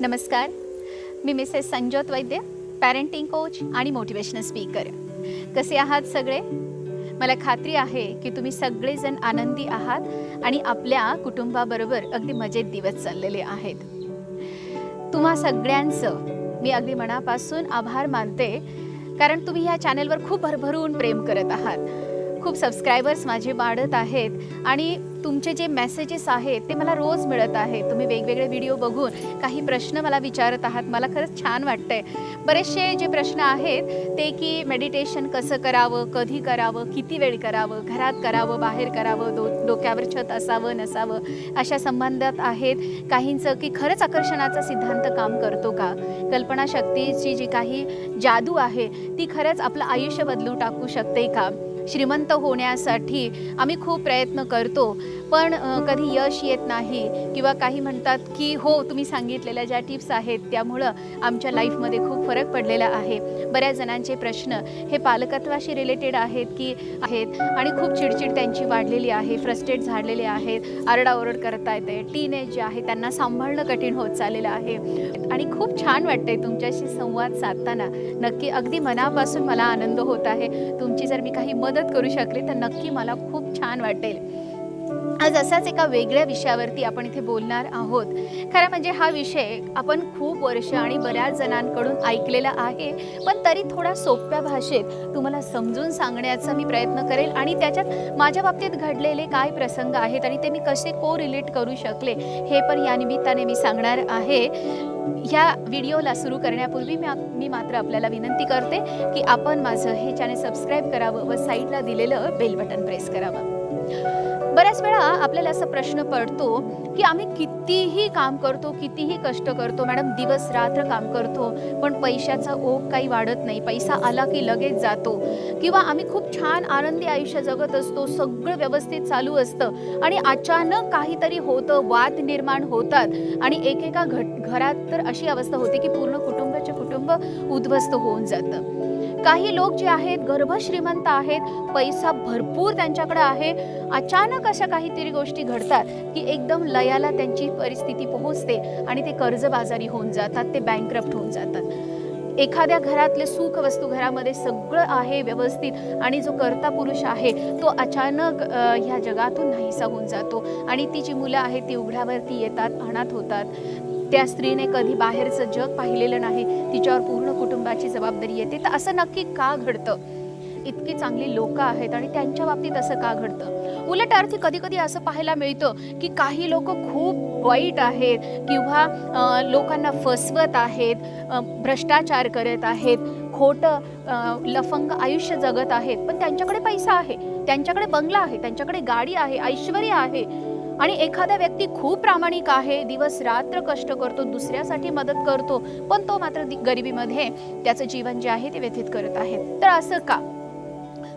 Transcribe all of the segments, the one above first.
नमस्कार. मी Mrs Sanjot Vaidya parenting coach आणि motivational speaker कसे आहात सगळे? मला खात्री आहे की तुम्ही सगळेजण आनंदी आहात आणि आपल्या कुटुंबाबरोबर अगदी मजेत दिवस चाललेले आहेत. तुम्हा सगळ्यांचं मी अगदी मनापासून आभार मानते कारण तुम्ही ह्या चॅनलवर खूप भरभरून प्रेम करत आहात. खूप सबस्क्रायबर्स माझे वाढत आहेत आणि तुमचे जे मेसेजेस आहेत ते मला रोज मिळत आहेत. तुम्ही वेगवेगळे व्हिडिओ बघून काही प्रश्न मला विचारत आहात. मला खरंच छान वाटतंय. बरेचसे जे प्रश्न आहेत ते की मेडिटेशन कसं करावं कधी करावं किती वेळ करावं घरात करावं बाहेर करावं डो डोक्यावर छत असावं नसावं अशा संबंधात आहेत. काहींचं की खरंच आकर्षणाचा सिद्धांत काम करतो का? कल्पनाशक्तीची जी काही जादू आहे ती खरंच आपलं आयुष्य बदलून टाकू शकते का? श्रीमंत होण्यासाठी आम्ही खूप प्रयत्न करतो. पण कधी यश येत नाही किंवा काही म्हणतात की हो तुम्ही सांगितलेल्या ज्या टिप्स आहेत त्यामुळं आमच्या लाईफमध्ये खूप फरक पडलेला आहे. बऱ्याच जणांचे प्रश्न हे पालकत्वाशी रिलेटेड आहेत की आहेत आणि खूप चिडचिड त्यांची वाढलेली आहे फ्रस्ट्रेट झालेले आहेत आरडाओरड करता येते. टीनेज जे आहे त्यांना सांभाळणं कठीण होत चाललेलं आहे. आणि खूप छान वाटतंय तुमच्याशी संवाद साधताना. नक्की अगदी मनापासून मला आनंद होत आहे. तुमची जर मी काही मदत करू शकले तर नक्की मला खूप छान वाटेल. आज असाच एका वेगळ्या विषयावरती आपण इथे बोलणार आहोत. खरं म्हणजे हा विषय आपण खूप वर्ष आणि बऱ्याच जणांकडून ऐकलेला आहे पण तरी थोडा सोप्या भाषेत तुम्हाला समजून सांगण्याचा मी प्रयत्न करेल आणि त्याच्यात माझ्या बाबतीत घडलेले काय प्रसंग आहेत आणि ते मी कसे को रिलेट करू शकले हे पण या निमित्ताने मी सांगणार आहे. ह्या व्हिडिओला सुरू करण्यापूर्वी मी मी मात्र आपल्याला विनंती करते की आपण माझं हे चॅनल सबस्क्राईब करावं व साईडला दिलेलं बेल बटन प्रेस करावं. बऱ्याच वेळा आपल्याला असा प्रश्न पडतो की आम्ही कितीही काम करतो कितीही कष्ट करतो मॅडम दिवस रात्र काम करतो पण पैशाचा ओघ काही वाढत नाही. पैसा आला की लगेच जातो. किंवा आम्ही खूप छान आनंदी आयुष्य जगत असतो सगळं व्यवस्थित चालू असतं आणि अचानक काहीतरी होतं वाद निर्माण होतात आणि एकेका घट घरात तर अशी अवस्था होते की पूर्ण कुटुंबाचे कुटुंब उद्ध्वस्त होऊन जातं. काही लोक जे आहेत गर्भश्रीमंत आहेत पैसा भरपूर त्यांच्याकडे आहे. अचानक अशा काहीतरी गोष्टी घडतात की एकदम लयाला त्यांची परिस्थिती पोहोचते आणि ते कर्जबाजारी होऊन जातात ते बँकरप्ट होऊन जातात. एखाद्या घरातले सुख वस्तू घरामध्ये सगळं आहे व्यवस्थित आणि जो कर्ता पुरुष आहे तो अचानक ह्या जगातून नाहीसा होऊन जातो आणि ती जी मुलं आहेत ती उघड्यावरती येतात अनाथ होतात. त्या स्त्रीने कधी बाहेरचं जग पाहिलेलं नाही तिच्यावर पूर्ण कुटुंबाची जबाबदारी येते. तर असं नक्की का घडतं? इतकी चांगली लोक आहेत आणि त्यांच्या बाबतीत असं का घडतं? उलट अर्थी कधी कधी असं पाहायला मिळतं की काही लोक खूप वाईट आहेत किंवा लोकांना फसवत आहेत भ्रष्टाचार करत आहेत खोटं लफंग आयुष्य जगत आहेत. पण त्यांच्याकडे पैसा आहे त्यांच्याकडे बंगला आहे त्यांच्याकडे गाडी आहे ऐश्वर आहे. आणि एखादा व्यक्ती खूप प्रामाणिक आहे दिवस रात्र कष्ट करतो दुसऱ्यासाठी मदत करतो पण तो मात्र गरिबीमध्ये त्याचं जीवन जे आहे ते व्यथित करत आहे. तर असं का?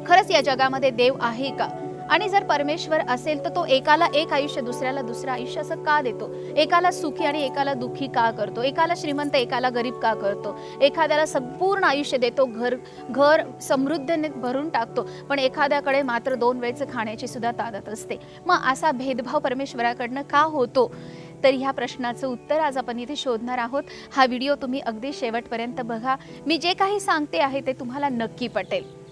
खरंच या जगामध्ये देव आहे का? आणि जर परमेश्वर असेल तर तो एकाला एक आयुष्य दुसऱ्याला दुसरं आयुष्य असं का देतो? एकाला सुखी आणि एकाला दुःखी का करतो? एकाला श्रीमंत एकाला गरीब का करतो? एखाद्याला संपूर्ण आयुष्य देतो घर घर समृद्धने भरून टाकतो पण एखाद्याकडे मात्र दोन वेळचं खाण्याची सुद्धा ताकद असते. मग असा भेदभाव परमेश्वराकडनं का होतो? तर ह्या प्रश्नाचं उत्तर आज आपण इथे शोधणार आहोत. हा व्हिडिओ तुम्ही अगदी शेवटपर्यंत बघा. मी जे काही सांगते आहे ते तुम्हाला नक्की पटेल.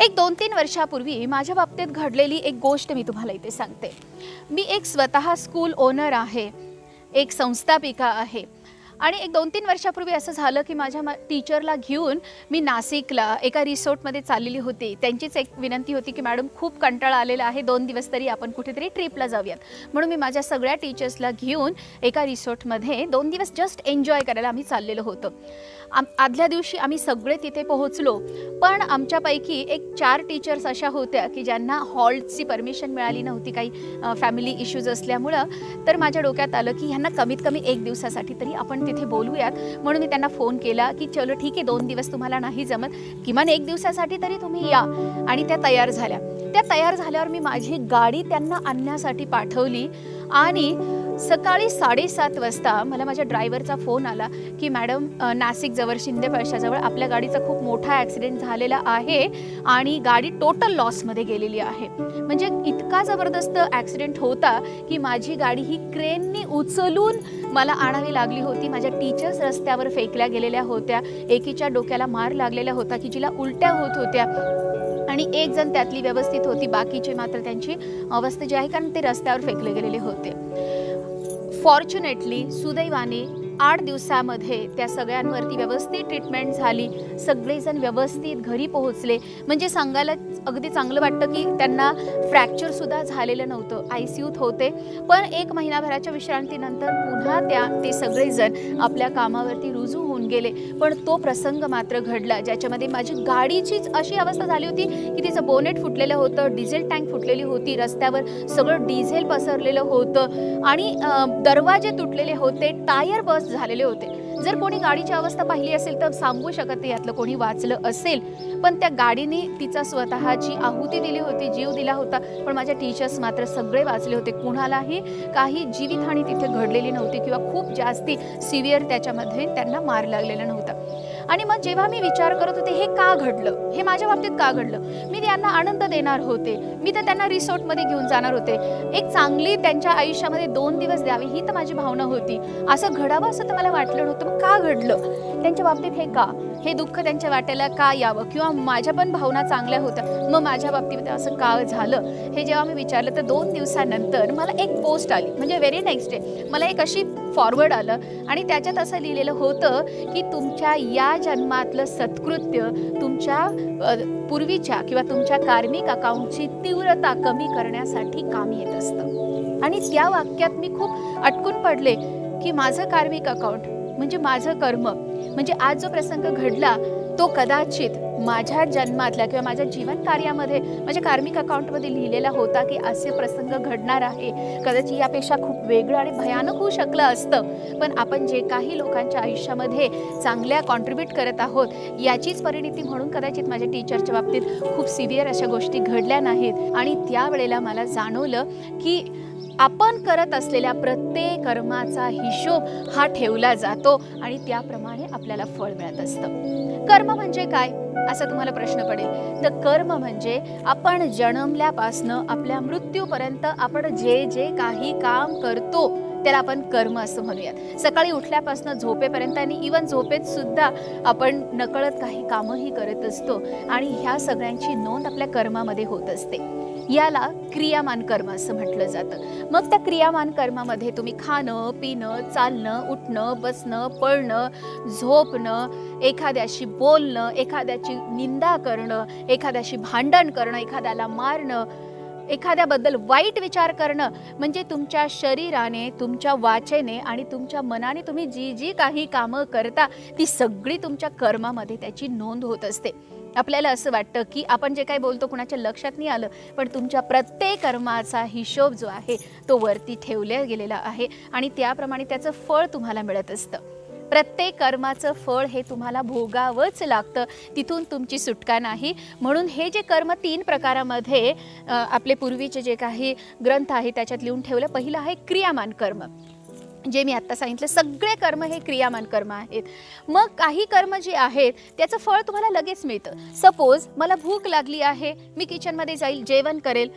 एक दोन तीन वर्षापूर्वी माझ्या बाबतीत घडलेली एक गोष्ट मी तुम्हाला इथे सांगते. मी एक स्वतः स्कूल ओनर आहे. एक संस्थापिका आहे. आणि एक दोन तीन वर्षापूर्वी असं झालं की माझ्या मा टीचरला घेऊन मी नाशिकला एका रिसॉर्टमध्ये चाललेली होती. त्यांचीच एक विनंती होती की मॅडम खूप कंटाळा आलेला आहे. दोन दिवस तरी आपण कुठेतरी ट्रिपला जाऊयात. म्हणून मी माझ्या सगळ्या टीचर्सला घेऊन एका रिसॉर्टमध्ये दोन दिवस जस्ट एन्जॉय करायला आम्ही चाललेलो होतो. आम आदल्या दिवशी आम्ही सगळे तिथे पोहोचलो. पण आमच्यापैकी एक चार टीचर्स अशा होत्या की ज्यांना हॉलची परमिशन मिळाली नव्हती काही फॅमिली इश्यूज असल्यामुळं. तर माझ्या डोक्यात आलं की ह्यांना कमीत कमी एक दिवसासाठी तरी आपण तिथे बोलूयात. म्हणून मी त्यांना फोन केला की चलो ठीक आहे दोन दिवस तुम्हाला नाही जमत. किमान एक दिवसासाठी तरी तुम्ही या. आणि त्या तयार झाल्या. त्या तयार झाल्यावर मी माझी गाडी त्यांना आणण्यासाठी पाठवली. आणि सकाळी साडेसात वाजता मला माझ्या ड्रायव्हरचा फोन आला की मॅडम नाशिकजवळ शिंदे पळशाजवळ आपल्या गाडीचा खूप मोठा ॲक्सिडेंट झालेला आहे आणि गाडी टोटल लॉसमध्ये गेलेली आहे. म्हणजे इतका जबरदस्त ॲक्सिडेंट होता की माझी गाडी ही क्रेननी उचलून मला आणावी लागली होती. माझ्या टीचर्स रस्त्यावर फेकल्या गेलेल्या होत्या. एकीच्या डोक्याला मार लागलेला होता की जिला उलट्या होत होत्या. आणि एक जण त्यातली व्यवस्थित होती. बाकीचे मात्र त्यांची अवस्था जी आहे कारण ते रस्त्यावर फेकले गेलेले होते. Fortunately, Sudaivani आठ दिवसामध्ये त्या सगळ्यांवरती व्यवस्थित ट्रीटमेंट झाली. सगळेजण व्यवस्थित घरी पोहोचले. म्हणजे सांगायला अगदी चांगलं वाटतं की त्यांना फ्रॅक्चरसुद्धा झालेलं नव्हतं. आय सी यूत होते. पण एक महिनाभराच्या विश्रांतीनंतर पुन्हा त्या ते सगळेजण आपल्या कामावरती रुजू होऊन गेले. पण तो प्रसंग मात्र घडला. ज्याच्यामध्ये माझी गाडीचीच अशी अवस्था झाली होती की तिचं बोनेट फुटलेलं होतं डिझेल टँक फुटलेली होती रस्त्यावर सगळं डिझेल पसरलेलं होतं. आणि दरवाजे तुटलेले होते टायर बस झालेले होते. जर कोणी गाडीची अवस्था पाहिली असेल तर सांगू शकत नाही यातलं कोणी वाचलं असेल. पण त्या गाडीने तिचा स्वतःची आहुती दिली होती जीव दिला होता. पण माझ्या टीचर्स मात्र सगळे वाचले होते. कुणालाही काही जीवितहानी तिथे घडलेली नव्हती किंवा खूप जास्ती सिव्हिअर त्याच्यामध्ये त्यांना मार लागलेला नव्हता. आणि मग जेव्हा मी विचार करत होते हे का घडलं? हे माझ्या बाबतीत का घडलं? मी त्यांना आनंद देणार होते. मी तर त्यांना रिसॉर्टमध्ये घेऊन जाणार होते. एक चांगली त्यांच्या आयुष्यामध्ये दोन दिवस द्यावी ही तर माझी भावना होती. असं घडावं असं तर मला वाटलं नव्हतं. मग का घडलं? त्यांच्या बाबतीत हे का? हे दुःख त्यांच्या वाट्याला का यावं? किंवा माझ्या पण भावना चांगल्या होत्या. मग माझ्या बाबतीमध्ये असं का झालं? हे जेव्हा मी विचारलं तर दोन दिवसानंतर मला एक पोस्ट आली. म्हणजे व्हेरी नेक्स्ट डे मला एक अशी फॉरवर्ड आलं आणि त्याच्यात असं लिहिलेलं होतं की तुमच्या या जन्मातलं सत्कृत्य तुमच्या पूर्वीच्या किंवा तुमच्या कार्मिक अकाउंटची तीव्रता कमी करण्यासाठी कामी येत असतं. आणि त्या वाक्यात मी खूप अटकून पडले की माझं कार्मिक अकाउंट म्हणजे माझं कर्म म्हणजे आज जो प्रसंग घडला तो कदाचित माझ्या जन्मातल्या किंवा माझ्या जीवन कार्यामध्ये माझ्या कार्मिक अकाउंटमध्ये लिहिलेला होता की असे प्रसंग घडणार आहे. कदाचित यापेक्षा खूप वेगळं आणि भयानक होऊ शकलं असतं. पण आपण जे काही लोकांच्या आयुष्यामध्ये चांगल्या कॉन्ट्रीब्यूट करत आहोत याचीच परिणिती म्हणून कदाचित माझ्या टीचरच्या बाबतीत खूप सिव्हिअर अशा गोष्टी घडल्या नाहीत. आणि त्यावेळेला मला जाणवलं की आपण करत असलेल्या प्रत्येक कर्माचा हिशोब हा ठेवला जातो आणि त्याप्रमाणे आपल्याला फळ मिळत असतं. कर्म म्हणजे काय? असा तुम्हाला प्रश्न पडेल. तर कर्म म्हणजे आपण जन्मल्यापासनं आपल्या मृत्यूपर्यंत आपण जे जे काही काम करतो त्याला आपण कर्म असं म्हणूयात. सकाळी उठल्यापासून झोपेपर्यंत आणि इवन झोपेत सुद्धा आपण नकळत काही कामंही करत असतो आणि ह्या सगळ्यांची नोंद आपल्या कर्मामध्ये होत असते. याला क्रियामान कर्म असं म्हटलं जातं. मग त्या क्रियामान कर्मामध्ये तुम्ही खाणं पिणं चालणं उठणं बसणं पळणं झोपणं एखाद्याशी बोलणं एखाद्याची निंदा करणं एखाद्याशी भांडण करणं एखाद्याला मारणं एखाद्याबद्दल वाईट विचार करणं म्हणजे तुमच्या शरीराने तुमच्या वाचेने आणि तुमच्या मनाने तुम्ही जी जी काही कामं करता ती सगळी तुमच्या कर्मामध्ये त्याची नोंद होत असते. आपल्याला असं वाटतं की आपण जे काही बोलतो कुणाच्या लक्षात नाही आलं पण तुमच्या प्रत्येक कर्माचा हिशोब जो आहे तो वरती ठेवल्या गेलेला आहे आणि त्याप्रमाणे त्याचं फळ तुम्हाला मिळत असतं. प्रत्येक कर्माचं फळ हे तुम्हाला भोगावंच लागतं. तिथून तुमची सुटका नाही. म्हणून हे जे कर्म तीन प्रकारामध्ये आपले पूर्वीचे जे काही ग्रंथ आहे त्याच्यात लिहून ठेवलं पहिलं आहे क्रियामान कर्म जे मी आत्ता सांगितलं सगळे कर्म हे क्रियामान कर्म आहेत. मग काही कर्म जे आहेत त्याचं फळ तुम्हाला लगेच मिळतं. सपोज मला भूक लागली आहे मी किचनमध्ये जाईल जेवण करेल.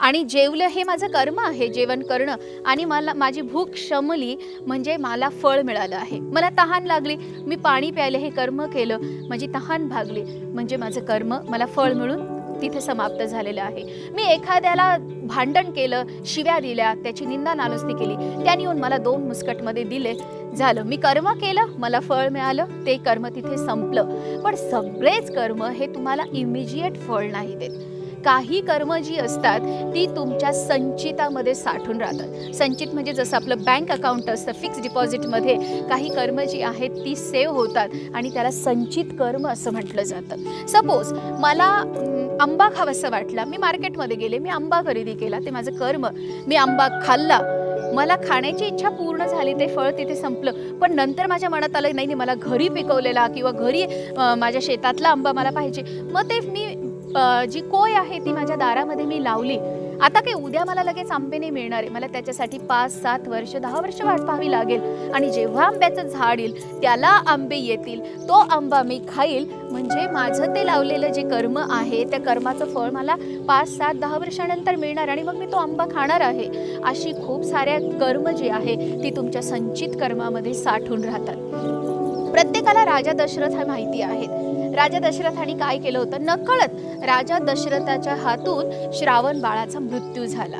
आणि जेवलं हे माझं कर्म आहे जेवण करणं. आणि मला माझी भूक शमली म्हणजे मला फळ मिळालं आहे. मला तहान लागली मी पाणी प्यायलं हे कर्म केलं माझी तहान भागली म्हणजे माझं कर्म मला फळ मिळून तिथे समाप्त झालेलं आहे. मी एखाद्याला भांडण केलं शिव्या दिल्या त्याची निंदा नानुस्ती केली. त्याने येऊन मला दोन मुस्कटमध्ये दिले. झालं. मी कर्म केलं मला फळ मिळालं ते कर्म तिथे संपलं. पण सगळेच कर्म हे तुम्हाला इमिजिएट फळ नाही देत. काही कर्म जी असतात ती तुमच्या संचितामध्ये साठून राहतात. संचित म्हणजे जसं आपलं बँक अकाउंट असतं फिक्स डिपॉझिटमध्ये काही कर्म जी आहेत ती सेव्ह होतात आणि त्याला संचित कर्म असं म्हटलं जातं. सपोज मला आंबा खावासा वाटला. मी मार्केटमध्ये गेले मी आंबा खरेदी केला ते माझं कर्म. मी आंबा खाल्ला. मला खाण्याची इच्छा पूर्ण झाली ते फळ तिथे संपलं. पण नंतर माझ्या मनात आलं नाही नाही मला घरी पिकवलेला किंवा घरी माझ्या शेतातला आंबा मला पाहिजे. मग ते मी जी कोय आहे ती माझ्या दारामध्ये मी लावली. आता काही उद्या मला लगेच आंबे नाही मिळणार आहे. मला त्याच्यासाठी पाच सात वर्ष दहा वर्ष वाट पाहावी लागेल. आणि जेव्हा आंब्याचं झाड येईल त्याला आंबे येतील. तो आंबा मी खाईल. म्हणजे माझं ते लावलेलं जे कर्म आहे त्या कर्माचं फळ मला पाच सात दहा वर्षानंतर मिळणार आणि मग मी तो आंबा खाणार आहे. अशी खूप साऱ्या कर्म जी आहे ती तुमच्या संचित कर्मामध्ये साठून राहतात. प्रत्येकाला राजा दशरथ हा माहिती आहे राजा दशरथांनी काय केलं होतं नकळत राजा दशरथाच्या हातून श्रावण बाळाचा मृत्यू झाला.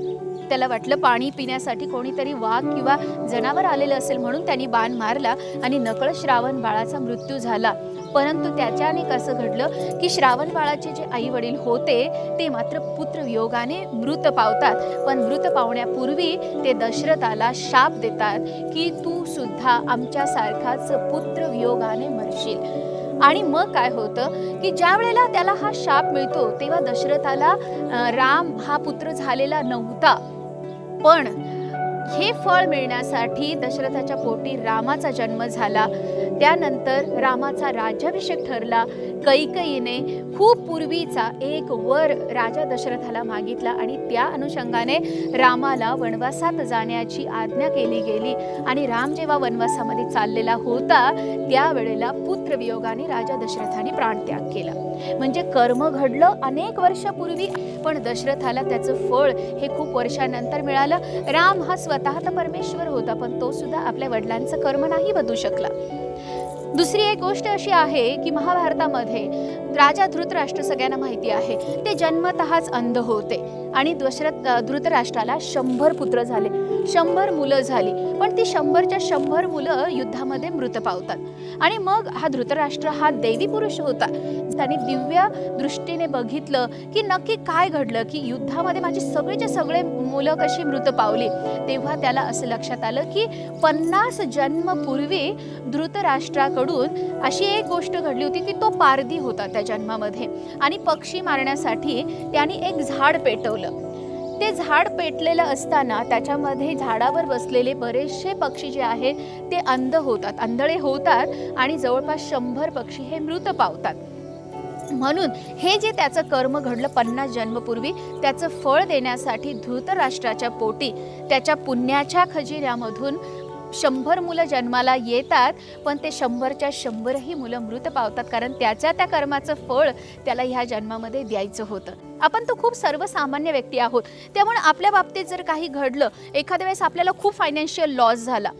त्याला वाटलं पाणी पिण्यासाठी कोणीतरी वाघ किंवा जनावर आलेलं असेल म्हणून त्यांनी बाण मारला आणि नकळत श्रावण बाळाचा मृत्यू झाला. परंतु त्याच्याने कसं घडलं की श्रावण बाळाचे जे आई वडील होते ते मात्र पुत्र योगाने मृत पावतात. पण मृत पावण्यापूर्वी ते दशरथाला शाप देतात की तू सुद्धा आमच्यासारखाच पुत्र वियोगाने मरशील. आणि मग काय होतं की ज्या वेळेला त्याला हा शाप मिळतो तेव्हा दशरथाला राम हा पुत्र झालेला नव्हता. पण हे फळ मिळण्यासाठी दशरथाच्या पोटी रामाचा जन्म झाला. त्यानंतर रामाचा राज्याभिषेक ठरला. कैकईने खूप पूर्वीचा एक वर राजा दशरथाला मागितला आणि त्या अनुषंगाने रामाला वनवासात जाण्याची आज्ञा केली गेली. आणि राम जेव्हा वनवासामध्ये चाललेला होता त्यावेळेला पुत्रवियोगाने राजा दशरथाने प्राणत्याग केला. म्हणजे कर्म घडलं अनेक वर्षापूर्वी पण दशरथाला त्याचं फळ हे खूप वर्षानंतर मिळालं. राम हा स्वतः तर परमेश्वर होता पण तो सुद्धा आपल्या वडिलांचं कर्म नाही बदलू शकला. दुसरी एक गोष्ट अशी आहे की महाभारतामध्ये राजा धृतराष्ट्र सगळ्यांना माहिती आहे. ते जन्मतःच अंध होते. आणि दशरथ धृतराष्ट्राला शंभर पुत्र झाले. शंभर मुलं झाली. पण ती शंभरच्या शंभर मुलं युद्धामध्ये मृत पावतात. आणि मग हा धृतराष्ट्र हा देवी पुरुष होता. त्याने दिव्य दृष्टीने बघितलं की नक्की काय घडलं की युद्धामध्ये माझी सगळेच्या सगळे मुलं कशी मृत पावली. तेव्हा त्याला असं लक्षात आलं की पन्नास जन्मपूर्वी धृतराष्ट्राकडून अशी एक गोष्ट घडली होती की तो पारधी होता त्या जन्मामध्ये. आणि पक्षी मारण्यासाठी त्याने एक झाड पेटवलं. ते झाड पेटलेलं असताना त्याच्यामध्ये झाडावर बसलेले बरेचसे पक्षी जे आहेत ते अंध होतात आंधळे होतात आणि जवळपास शंभर पक्षी हे मृत पावतात. म्हणून हे जे त्याचं कर्म घडलं पन्नास जन्मपूर्वी त्याचं फळ देण्यासाठी धृतराष्ट्राच्या पोटी त्याच्या पुण्याच्या खजिन्यामधून शंभर मुलं जन्माला येतात पण ते शंभरच्या शंभरही मुलं मृत पावतात कारण त्याच्या त्या कर्माचं फळ त्याला ह्या जन्मामध्ये द्यायचं होतं. आपण तो खूप सर्वसामान्य व्यक्ती आहोत. त्यामुळे आपल्या बाबतीत जर काही घडलं एखाद्या वेळेस आपल्याला खूप फायनान्शियल लॉस झाला.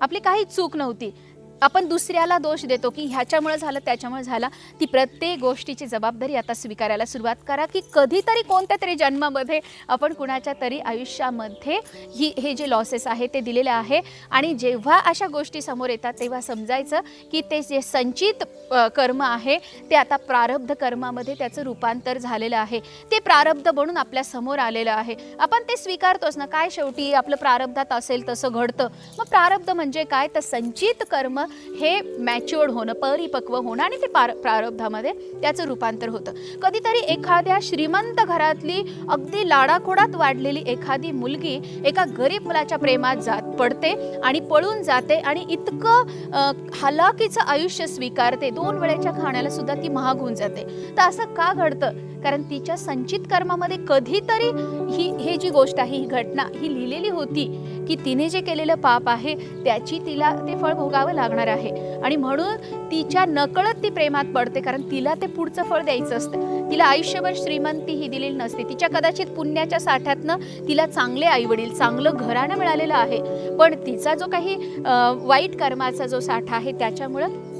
आपली काही चूक नव्हती. आपण दुसऱ्याला दोष देतो की ह्याच्यामुळे झालं त्याच्यामुळे झाला. ती प्रत्येक गोष्टीची जबाबदारी आता स्वीकारायला सुरुवात करा की कधीतरी कोणत्या तरी जन्मामध्ये आपण कुणाच्या तरी आयुष्यामध्ये ही हे जे लॉसेस आहे ते दिलेले आहे. आणि जेव्हा अशा गोष्टी समोर येतात तेव्हा समजायचं की ते जे संचित कर्म आहे ते आता प्रारब्ध कर्मामध्ये त्याचं रूपांतर झालेलं आहे. ते प्रारब्ध म्हणून आपल्यासमोर आलेलं आहे. आपण ते स्वीकारतोच ना काय शेवटी आपलं प्रारब्धात असेल तसं घडतं. मग प्रारब्ध म्हणजे काय? तर संचित कर्म हे मॅच्युअर्ड होणं परिपक्व होणं आणि ते पार प्रारब्धामध्ये त्याचं रूपांतर होतं. कधीतरी एखाद्या श्रीमंत घरातली अगदी लाडाखोडात वाढलेली एखादी मुलगी एका गरीब मुलाच्या प्रेमात जात पडते आणि पळून जाते आणि इतकं हलाकीचं हलाखीचं आयुष्य स्वीकारते. दोन वेळेच्या खाण्याला सुद्धा ती महाग होऊन जाते. तर असं का घडतं? कारण तिच्या संचित कर्मामध्ये कधीतरी ही हे जी गोष्ट आहे ही घटना ही लिहिलेली होती की तिने जे केलेलं पाप आहे त्याची तिला ते फळ भोगावं लागणार आहे. आणि म्हणून तिच्या नकळत ती प्रेमात पडते कारण तिला ते पुढचं फळ द्यायचं असतं. तिला आयुष्यभर श्रीमंती ही दिलेली नसते. तिच्या कदाचित पुण्याच्या साठ्यातनं तिला चांगले आईवडील चांगलं घराणं मिळालेलं आहे. पण तिचा जो काही वाईट कर्माचा जो साठा आहे त्याच्यामुळं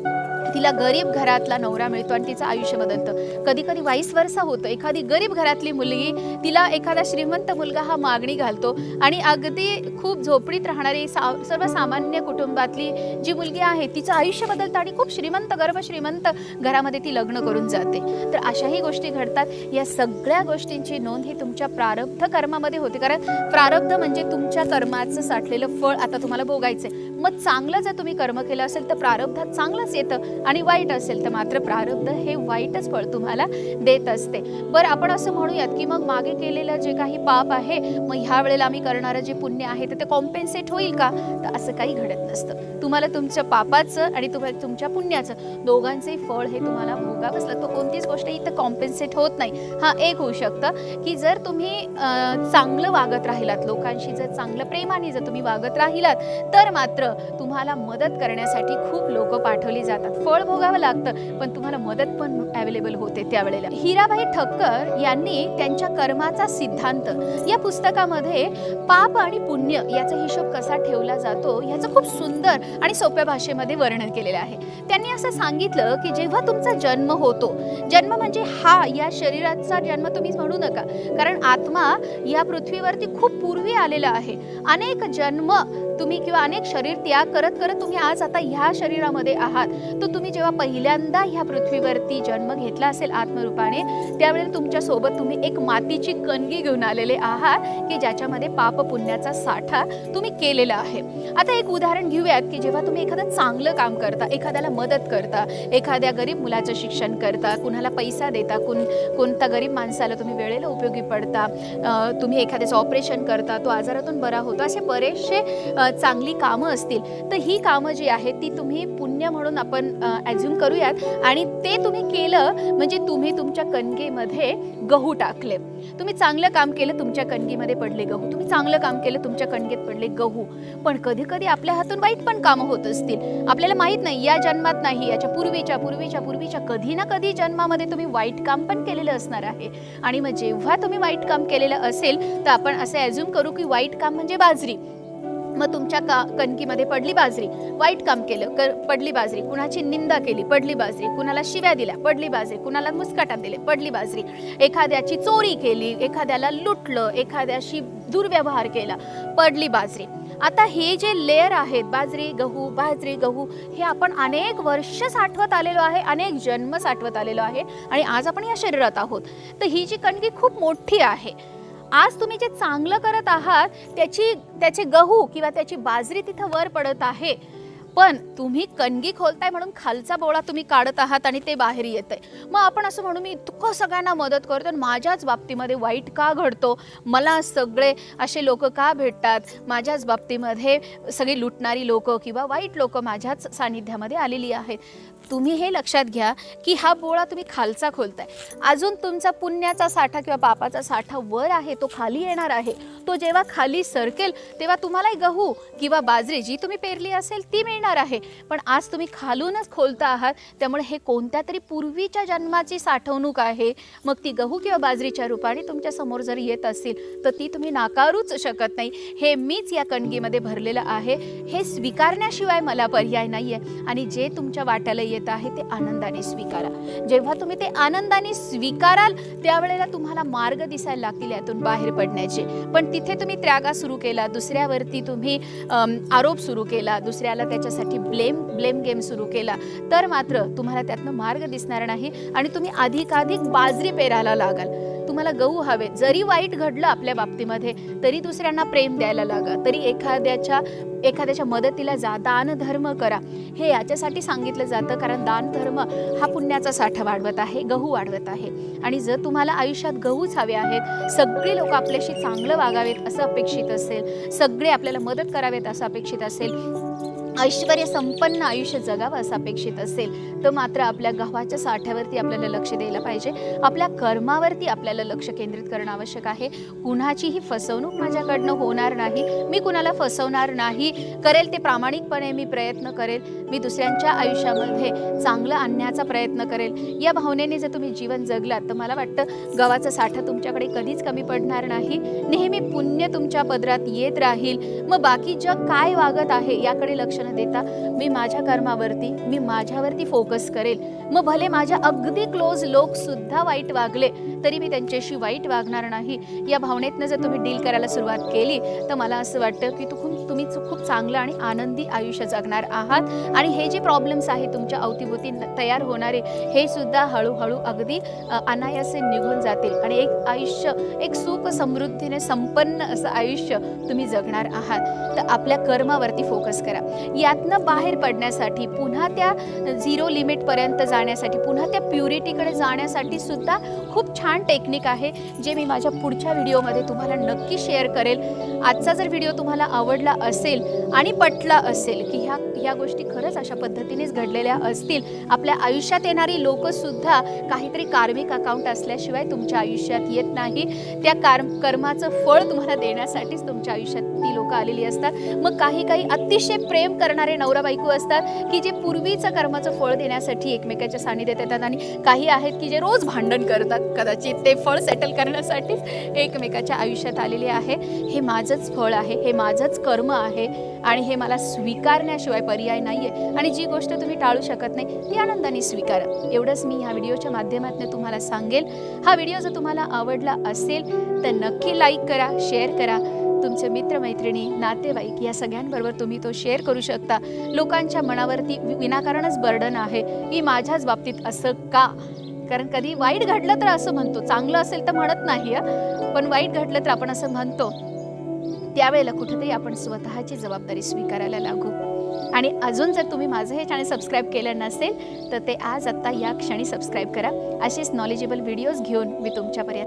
तिला गरीब घरातला नवरा मिळतो आणि तिचं आयुष्य बदलतं. कधी कधी वाईस वर्षा होतं. एखादी गरीब घरातली मुलगी तिला एखादा श्रीमंत मुलगा हा मागणी घालतो आणि अगदी खूप झोपडीत राहणारी सा सर्वसामान्य कुटुंबातली जी मुलगी आहे तिचं आयुष्य बदलतं आणि खूप श्रीमंत गर्भ श्रीमंत घरामध्ये ती लग्न करून जाते. तर अशाही गोष्टी घडतात. या सगळ्या गोष्टींची नोंद ही तुमच्या प्रारब्ध कर्मामध्ये होते. कारण प्रारब्ध म्हणजे तुमच्या कर्माचं साठलेलं फळ आता तुम्हाला भोगायचं मग चांगलं जर तुम्ही कर्म केलं असेल तर प्रारब्धात चांगलंच येतं आणि वाईट असेल तर मात्र प्रारब्ध हे वाईटच फळ तुम्हाला देत असते. बरं आपण असं म्हणूयात की मग मागे केलेलं जे काही पाप आहे मग ह्या वेळेला आम्ही करणारं जे पुण्य आहे तर ते कॉम्पेन्सेट होईल का? तर असं काही घडत नसतं. तुम्हाला तुमच्या पापाचं आणि तुम्हाला तुमच्या पुण्याचं दोघांचे फळ हे तुम्हाला भोगावंच लागतं. कोणतीच गोष्ट इथं कॉम्पेन्सेट होत नाही. हा एक होऊ शकतं की जर तुम्ही चांगलं वागत राहिलात लोकांशी जर चांगलं प्रेमाने जर तुम्ही वागत राहिलात तर मात्र तुम्हाला मदत करण्यासाठी खूप लोक पाठवली जातात. फळ भोगावं लागतं पण तुम्हाला मदत पण अवेलेबल होते त्यावेळेला. हिराबाई ठक्कर यांनी त्यांच्या कर्माचा सिद्धांत. या पुस्तकामध्ये पाप आणि पुण्य याचा हिशोब कसा ठेवला जातो ह्याचं खूप सुंदर आणि सोप्या भाषेमध्ये वर्णन केलेलं आहे. त्यांनी असं सांगितलं की जेव्हा तुमचा जन्म होतो जन्म म्हणजे हा या शरीराचा जन्म तुम्ही म्हणू नका. कारण आत्मा या पृथ्वीवरती खूप पूर्वी आलेला आहे. अनेक जन्म तुम्ही किंवा अनेक शरीर त्याग करत करत तुम्ही आज आता ह्या शरीरामध्ये आहात. तर तुम्ही जेव्हा पहिल्यांदा ह्या पृथ्वीवरती जन्म घेतला असेल आत्मरूपाने त्यावेळेला तुमच्यासोबत तुम्ही एक मातीची कणगी घेऊन आलेले आहात की ज्याच्यामध्ये पाप पुण्याचा साठा तुम्ही केलेला आहे. आता एक उदाहरण घेऊयात की जेव्हा तुम्ही एखादं चांगलं काम करता एखाद्याला मदत करता एखाद्या गरीब मुलाचं शिक्षण करता कुणाला पैसा देता कोण कोणता गरीब माणसाला तुम्ही वेळेला उपयोगी पडता तुम्ही एखाद्याचं ऑपरेशन करता तो आजारातून बरा होतो असे बरेचसे चांगली कामं असतात. असतील तर ही कामं जी आहेत ती तुम्ही पुण्य म्हणून आपण ॲझ्युम करूयात. आणि ते तुम्ही केलं म्हणजे तुम्ही तुमच्या कणगेमध्ये गहू टाकले. तुम्ही चांगलं काम केलं तुमच्या कणगीमध्ये पडले गहू. तुम्ही चांगलं काम केलं तुमच्या कणगेत पडले गहू. पण कधी कधी आपल्या हातून वाईट पण कामं होत असतील. आपल्याला माहीत नाही या जन्मात नाही याच्या पूर्वीच्या पूर्वीच्या पूर्वीच्या कधी ना कधी जन्मामध्ये तुम्ही वाईट काम पण केलेलं असणार आहे. आणि मग जेव्हा तुम्ही वाईट काम केलेलं असेल तर आपण असं ॲझ्युम करू की वाईट काम म्हणजे बाजरी. मग तुमच्या का कणकीमध्ये पडली बाजरी? वाईट काम केलं कर पडली बाजरी. कुणाची निंदा केली पडली बाजरी. कुणाला शिव्या दिल्या पडली बाजरी. कुणाला मुस्काटात दिले पडली बाजरी. एखाद्याची चोरी केली एखाद्याला लुटलं एखाद्याशी दुर्व्यवहार केला पडली बाजरी. आता हे जे लेअर आहेत बाजरी गहू बाजरी गहू हे आपण अनेक वर्ष साठवत आलेलो आहे अनेक जन्म साठवत आलेलो आहे आणि आज आपण या शरीरात आहोत. तर ही जी कणकी खूप मोठी आहे आज तुम्ही जे चांगलं करत आहात त्याची त्याचे गहू किंवा त्याची बाजरी तिथं वर पडत आहे. पण तुम्ही कणगी खोलताय म्हणून खालचा बोळा तुम्ही काढत आहात आणि ते बाहेर येत आहे मग आपण असं म्हणू मी इतकं सगळ्यांना मदत करतो आणि माझ्याच बाबतीमध्ये वाईट का घडतो? मला सगळे असे लोक का भेटतात? माझ्याच बाबतीमध्ये सगळी लुटणारी लोक किंवा वाईट लोक माझ्याच सानिध्यामध्ये आलेली आहेत. तुम्ही हे लक्षात घ्या की हा बोळा तुम्ही खालचा खोलताय. अजून तुमचा पुण्याचा साठा किंवा पापाचा साठा वर आहे तो खाली येणार आहे. तो जेव्हा खाली सरकेल तेव्हा तुम्हालाही गहू किंवा बाजरी जी तुम्ही पेरली असेल ती मिळणार आहे. पण आज तुम्ही खालूनच खोलता आहात त्यामुळे हे कोणत्या तरी पूर्वीच्या जन्माची साठवणूक आहे. मग ती गहू किंवा बाजरीच्या रूपाने तुमच्यासमोर जर येत असेल तर ती तुम्ही नाकारूच शकत नाही. हे मीच या कणगीमध्ये भरलेलं आहे. हे स्वीकारण्याशिवाय मला पर्याय नाही आहे आणि जे तुमच्या वाट्याला येत आहे ते आनंदाने स्वीकारा. जेव्हा तुम्ही ते आनंदाने स्वीकाराल त्यावेळेला तुम्हाला मार्ग दिसायला लागतील यातून बाहेर पडण्याचे. पण तिथे तुम्ही त्यागा सुरू केला दुसऱ्यावरती तुम्ही आरोप सुरू केला दुसऱ्याला त्याच्यासाठी ब्लेम ब्लेम गेम सुरू केला तर मात्र तुम्हाला त्यातनं मार्ग दिसणार नाही आणि तुम्ही अधिकाधिक बाजरी पेरायला लागाल. तुम्हाला गहू हवे. जरी वाईट घडलं आपल्या बाबतीमध्ये तरी दुसऱ्यांना प्रेम द्यायला लागा. तरी एखाद्याच्या एखाद्याच्या मदतीला जा. दान धर्म करा. हे याच्यासाठी सांगितलं जातं कारण दान धर्म हा पुण्याचा साठा वाढवत आहे गहू वाढवत आहे. आणि जर तुम्हाला आयुष्यात गहूच हवे आहेत सगळे लोक आपल्याशी चांगलं वागावेत असं अपेक्षित असेल सगळे आपल्याला मदत करावेत असं अपेक्षित असेल ऐश्वर संपन्न आयुष्य जगावं असं अपेक्षित असेल तर मात्र आपल्या गव्हाच्या साठ्यावरती आपल्याला लक्ष द्यायला पाहिजे. आपल्या कर्मावरती आपल्याला लक्ष केंद्रित करणं आवश्यक आहे. कुणाचीही फसवणूक माझ्याकडनं होणार नाही. मी कुणाला फसवणार नाही. करेल ते प्रामाणिकपणे मी प्रयत्न करेल. मी दुसऱ्यांच्या आयुष्यामध्ये चांगलं आणण्याचा प्रयत्न करेल. या भावनेने जर तुम्ही जीवन जगलात तर मला वाटतं गव्हाचा साठा तुमच्याकडे कधीच कमी पडणार नाही. नेहमी पुण्य तुमच्या पदरात येत राहील. मग बाकी जग काय वागत आहे याकडे लक्ष न देता मी माझ्या कर्मावरती मी माझ्यावरती फोकस करेल. मग भले माझ्या अगदी क्लोज लोक सुद्धा वाईट वागले तरी मी त्यांच्याशी वाईट वागणार नाही. या भावनेतनं जर तुम्ही डील करायला सुरुवात केली तर मला असं वाटतं की तू खूप तुम्ही च- खूप चांगलं आणि आनंदी आयुष्य जगणार आहात. आणि हे जे प्रॉब्लेम्स आहे तुमच्या अवतीभोवती न- तयार होणारे हे सुद्धा हळूहळू अगदी अनायासे निघून जातील. आणि एक आयुष्य एक सुख समृद्धीने संपन्न असं आयुष्य तुम्ही जगणार आहात. तर आपल्या कर्मावरती फोकस करा. यातनं बाहेर पडण्यासाठी पुन्हा त्या झिरो लिमिटपर्यंत जाण्यासाठी पुन्हा त्या प्युरिटीकडे जाण्यासाठी सुद्धा खूप छान टेक्निक आहे जे मी माझ्या पुढच्या व्हिडिओमध्ये तुम्हाला नक्की शेअर करेल. आजचा जर व्हिडिओ तुम्हाला आवडला असेल आणि पटला असेल की ह्या ह्या गोष्टी खरंच अशा पद्धतीनेच घडलेल्या असतील. आपल्या आयुष्यात येणारी लोकंसुद्धा काहीतरी कार्मिक अकाउंट असल्याशिवाय तुमच्या आयुष्यात येत नाही. त्या कार कर्माचं फळ तुम्हाला देण्यासाठीच तुमच्या आयुष्यात ती लोक आलेली असतात. मग काही काही अतिशय प्रेम करणारे नवरा बायको असतात की जे पूर्वीचं कर्माचं फळ देण्यासाठी एकमेकाच्या सानिध्यात येतात आणि काही आहेत की जे रोज भांडण करतात. कदाचित ते फळ सेटल करण्यासाठीच एकमेकाच्या आयुष्यात आलेले आहे. हे माझंच फळ आहे. हे माझंच कर्म आहे आणि हे मला स्वीकारण्याशिवाय पर्याय नाही आहे आणि जी गोष्ट तुम्ही टाळू शकत नाही ती आनंदाने स्वीकारा. एवढंच मी ह्या व्हिडिओच्या माध्यमातून तुम्हाला सांगेल. हा व्हिडिओ जर तुम्हाला आवडला असेल तर नक्की लाईक करा शेअर करा. तुमचे मित्रमैत्रिणी नातेवाईक या सगळ्यांबरोबर तुम्ही तो शेअर करू शकता. लोकांच्या मनावरती विनाकारणच बर्डन आहे. की माझ्याच बाबतीत असं का? कारण कधी वाईट घडलं तर असं म्हणतो. चांगलं असेल तर म्हणत नाही हं. पण वाईट घडलं तर आपण असं म्हणतो. त्यावेळेला कुठेतरी आपण स्वतःची जबाबदारी स्वीकारायला लागू. आणि अजून जर तुम्ही माझं हे चॅनल सबस्क्राईब केलं नसेल तर ते आज आत्ता या क्षणी सबस्क्राईब करा. असेच नॉलेजेबल व्हिडिओज घेऊन मी तुमच्यापर्यंत